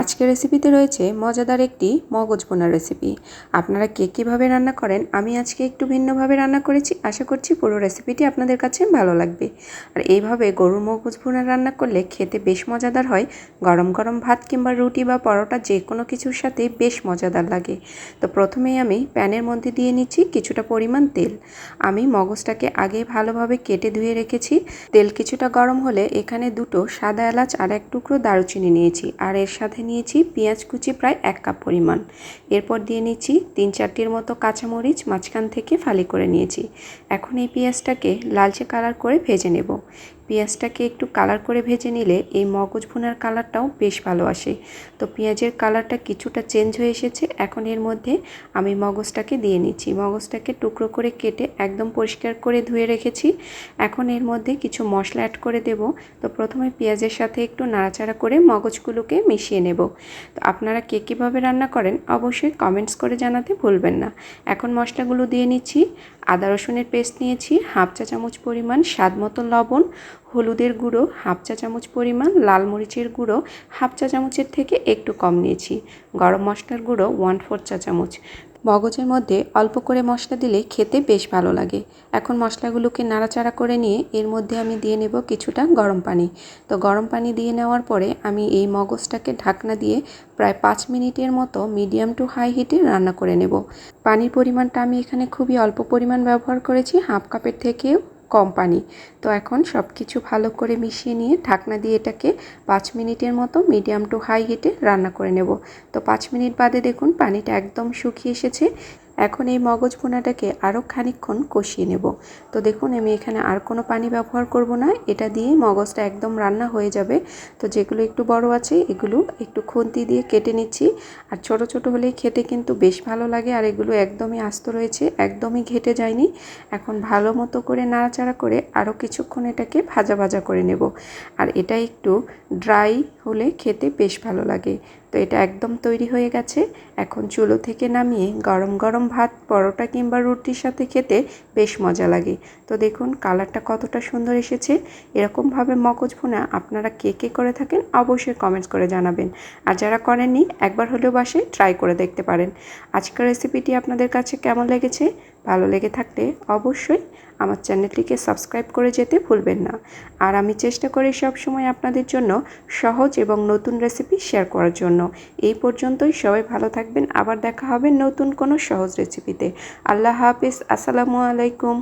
আজকের রেসিপিতে রয়েছে মজাদার একটি মগজ বোনার রেসিপি আপনারা কে কীভাবে রান্না করেন, আমি আজকে একটু ভিন্নভাবে রান্না করেছি, আশা করছি পুরো রেসিপিটি আপনাদের কাছে ভালো লাগবে। আর এইভাবে গরুর মগজ ভুনা রান্না করলে খেতে বেশ মজাদার হয়, গরম গরম ভাত কিংবা রুটি বা পরোটা যে কোনো কিছুর সাথে বেশ মজাদার লাগে। তো প্রথমেই আমি প্যানের মধ্যে দিয়ে নিচ্ছি কিছুটা পরিমাণ তেল। আমি মগজটাকে আগে ভালোভাবে কেটে ধুয়ে রেখেছি। তেল কিছুটা গরম হলে এখানে দুটো সাদা এলাচ আর এক টুকরো দারুচিনি নিয়েছি। আর এর সাথে নিয়েছি পেঁয়াজ কুচি প্রায় এক কাপ পরিমাণ। এরপর দিয়ে নিচ্ছি তিন চারটির মতো কাঁচামরিচ মাঝখান থেকে ফালি করে নিয়েছি। এখন এই পেঁয়াজটাকে লালচে কালার করে ভেজে নেব। পেঁয়াজটাকে একটু কালার করে ভেজে নিলে এই মগজ ভুনার কালারটাও বেশ ভালো আসে। তো পেঁয়াজের কালারটা কিছুটা চেঞ্জ হয়ে এসেছে, এখন এর মধ্যে আমি মগজটাকে দিয়ে নিচ্ছি। মগজটাকে টুকরো করে কেটে একদম পরিষ্কার করে ধুয়ে রেখেছি। এখন এর মধ্যে কিছু মশলা অ্যাড করে দেব। তো প্রথমে পেঁয়াজের সাথে একটু নাড়াচাড়া করে মগজগুলোকে মিশিয়ে নেব। তো আপনারা কে কীভাবে রান্না করেন অবশ্যই কমেন্টস করে জানাতে ভুলবেন না। এখন মশলাগুলো দিয়ে নিচ্ছি। আদা রসুনের পেস্ট নিয়েছি, হাফ চা চামচ পরিমাণ স্বাদ মতো লবণ হলুদের গুঁড়ো, হাফ চা চামচ পরিমাণ, লাল মরিচের গুঁড়ো, হাফ চা চামচের থেকে একটু কম নিয়েছি। গরম মশলার গুঁড়ো ওয়ান ফোর চা চামচ। মগজের মধ্যে অল্প করে মশলা দিলে খেতে বেশ ভালো লাগে। এখন মশলাগুলোকে নাড়াচাড়া করে নিয়ে এর মধ্যে আমি দিয়ে নেব কিছুটা গরম পানি। তো গরম পানি দিয়ে নেওয়ার পরে আমি এই মগজটাকে ঢাকনা দিয়ে প্রায় পাঁচ মিনিটের মতো মিডিয়াম টু হাই হিটে রান্না করে নেব। পানির পরিমাণটা আমি এখানে খুবই অল্প পরিমাণ ব্যবহার করেছি হাফ কাপের থেকেও। কম পানি তো এখন সব কিছু ভালো করে মিশিয়ে নিয়ে ঢাকনা দিয়ে এটাকে পাঁচ মিনিটের মতো মিডিয়াম টু হাই হিটে রান্না করে নেব। তো পাঁচ মিনিট বাদে দেখুন পানিটা একদম শুকিয়ে এসেছে। এখন এই মগজ ভুনাটাকে আরও খানিকক্ষণ কষিয়ে নেব। তো দেখুন, আমি এখানে আর কোনো পানি ব্যবহার করব না। এটা দিয়ে মগজটা একদম রান্না হয়ে যাবে। তো যেগুলো একটু বড় আছে, এগুলো একটু খুন্তি দিয়ে কেটে নিচ্ছি। আর ছোট ছোট হলেই খেতে কিন্তু বেশ ভালো লাগে। আর এগুলো একদমই আস্ত রয়েছে, একদমই ঘেটে যায়নি। এখন ভালো মতো করে নাড়াচাড়া করে আরও কিছুক্ষণ এটাকে ভাজা ভাজা করে নেব। আর এটা একটু ড্রাই হলে খেতে বেশ ভালো লাগে। তো এটা একদম তৈরি হয়ে গেছে। এখন চুলো থেকে নামিয়ে গরম গরম ভাত, পরোটা কিংবা রুটির সাথে খেতে বেশ মজা লাগে। তো দেখুন, কালারটা কতটা সুন্দর এসেছে। এরকমভাবে মগজ ভুনা আপনারা কে কে করে থাকেন অবশ্যই কমেন্টস করে জানাবেন। আর যারা করেননি, একবার হলেও বাসে ট্রাই করে দেখতে পারেন। আজকের রেসিপিটি আপনাদের কাছে কেমন লেগেছে? ভালো লেগে থাকলে অবশ্যই আমার চ্যানেলটিকে সাবস্ক্রাইব করে যেতে ভুলবেন না। আর আমি চেষ্টা করি সবসময় আপনাদের জন্য সহজ এবং নতুন রেসিপি শেয়ার করার জন্য। এই পর্যন্তই সবাই ভালো থাকবেন। আবার দেখা হবে নতুন কোনো সহজ রেসিপিতে আল্লাহ হাফিজ। আসসালামু আলাইকুম।